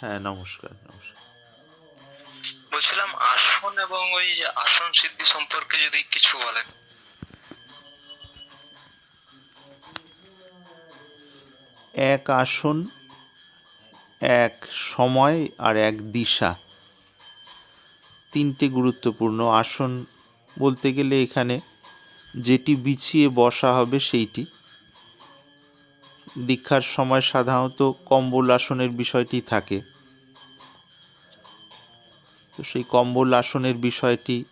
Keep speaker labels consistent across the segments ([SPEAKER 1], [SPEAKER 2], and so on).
[SPEAKER 1] হ্যাঁ নমস্কার নমস্কার।
[SPEAKER 2] বলছিলাম আসন এবং ওই আসন সিদ্ধি সম্পর্কে যদি কিছু বলেন।
[SPEAKER 1] এক আসন এক সময় আর এক দিশা। তিনটে গুরুত্বপূর্ণ আসন বলতে গেলে এখানে যেটি বিছিয়ে বসা হবে সেইটি। দীক্ষার সময় সাধারণত কম্বল আসনের বিষয়টি থাকে। তো সেই কম্বল আসনের বিষয়টি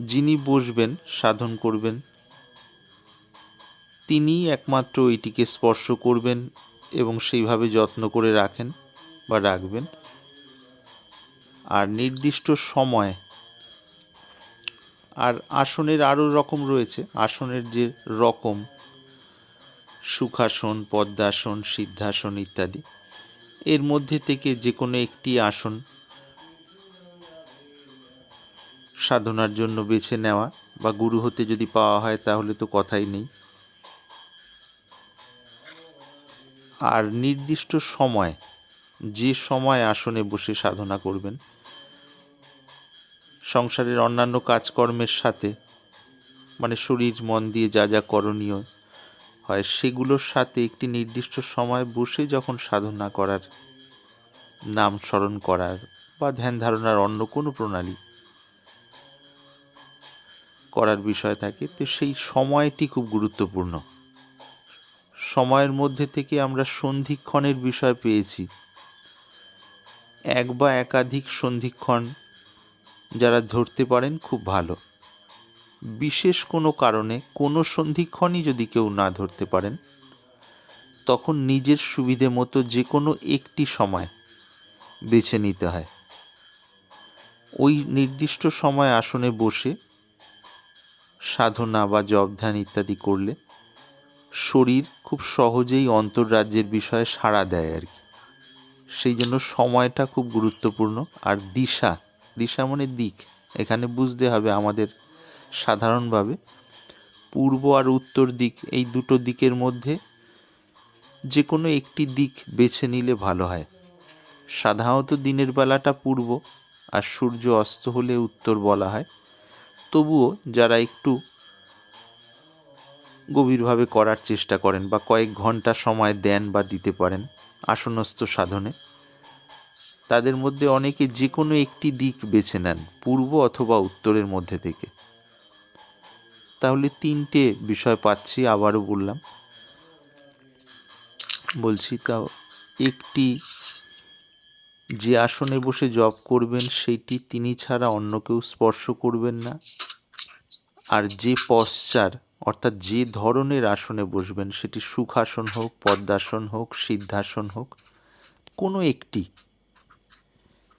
[SPEAKER 1] যিনি বসবেন, সাধন করবেন, তিনিই একমাত্র ওইটিকে স্পর্শ করবেন এবং সেইভাবে যত্ন করে রাখেন বা রাখবেন। আর নির্দিষ্ট সময় আর আসনের আরও রকম রয়েছে। আসনের যে রকম সুখাসন, পদ্মাসন, সিদ্ধাসন ইত্যাদি। এর মধ্যে থেকে যে কোনো একটি আসন সাধনার জন্য বেছে নেওয়া বা গুরু হতে যদি পাওয়া হয় তাহলে তো কথাই নেই। আর নির্দিষ্ট সময়, যে সময় আসনে বসে সাধনা করবেন, সংসারের অন্যান্য কাজকর্মের সাথে মানে শরীর, মন দিয়ে যা যা করণীয় হয় সেগুলোর সাথে একটি নির্দিষ্ট সময় বসে যখন সাধনা করার, নাম স্মরণ করার বা ধ্যান ধারণার অন্য কোনো প্রণালী করার বিষয় থাকে, তো সেই সময়টি খুব গুরুত্বপূর্ণ। সময়ের মধ্যে থেকে আমরা সন্ধিক্ষণের বিষয় পেয়েছি। এক বা একাধিক সন্ধিক্ষণ যারা ধরতে পারেন খুব ভালো। বিশেষ কোনো কারণে কোনো সন্ধিক্ষণই যদি কেউ না ধরতে পারেন, তখন নিজের সুবিধে মতো যে কোনো একটি সময় বেছে নিতে হয়। ওই নির্দিষ্ট সময় আসনে বসে সাধনা বা জব ধ্যান ইত্যাদি করলে শরীর খুব সহজেই অন্তর্রাজ্যের বিষয়ে সাড়া দেয় আর কি। সেই জন্য সময়টা খুব গুরুত্বপূর্ণ। আর দিশা দিশা মানে দিক। এখানে বুঝতে হবে আমাদের সাধারণভাবে পূর্ব আর উত্তর দিক, এই দুটো দিকের মধ্যে যে কোনো একটি দিক বেছে নিলে ভালো হয়। সাধারণত দিনের বেলাটা পূর্ব আর সূর্য অস্ত হলে উত্তর বলা হয়। তবুও যারা একটু গভীরভাবে করার চেষ্টা করেন বা কয়েক ঘণ্টা সময় দেন বা দিতে পারেন আসনস্থ সাধনে, তাদের মধ্যে অনেকে যে কোনো একটি দিক বেছে নেন, পূর্ব অথবা উত্তরের মধ্যে থেকে। তাহলে তিনটে বিষয় পাচ্ছি, আবারও বললাম। বলছি তাও একটি, যে আসনে বসে জব করবেন সেইটি তিনি ছাড়া অন্য কেউ স্পর্শ করবেন না। আর যে পশ্চার অর্থাৎ যে ধরনের আসনে বসবেন, সেটি সুখাসন হোক, পদ্মাসন হোক, সিদ্ধাসন হোক, কোনো একটি।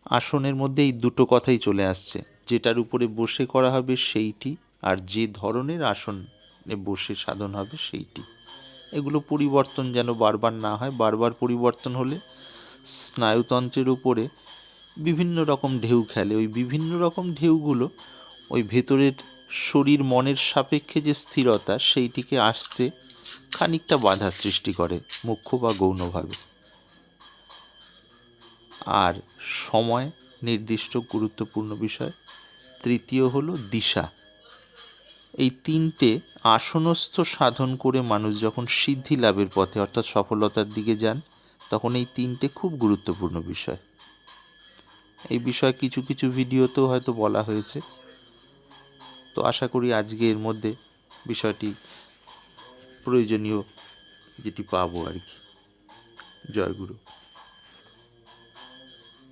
[SPEAKER 1] আসনের মধ্যে এই দুটো কথাই চলে আসছে। যেটার উপরে বসে করা হবে সেইটি আর যে ধরনের আসনে বসে সাধন হবে সেইটি। এগুলো পরিবর্তন যেন বারবার না হয়, বারবার পরিবর্তন হলে স্নায়ুতন্ত্রের উপরে বিভিন্ন রকম ঢেউ খেলে। ওই বিভিন্ন রকম ঢেউগুলো ওই ভেতরের শরীর মনের সাপেক্ষে যে স্থিরতা, সেইটিকে আসতে খানিকটা বাধা সৃষ্টি করে, মুখ্য বা গৌণভাবে। আর সময় নির্দিষ্ট গুরুত্বপূর্ণ বিষয়। তৃতীয় হলো দিশা। এই তিনটে আসনস্থ সাধন করে মানুষ যখন সিদ্ধি লাভের পথে, অর্থাৎ সফলতার দিকে যান, তখন এই তিনটে খুব গুরুত্বপূর্ণ বিষয়। এই বিষয়ে কিছু কিছু ভিডিওতেও হয়তো বলা হয়েছে। তো আশা করি আজকে এর মধ্যে বিষয়টি প্রয়োজনীয় যেটি পাবো আর কি। জয় গুরু।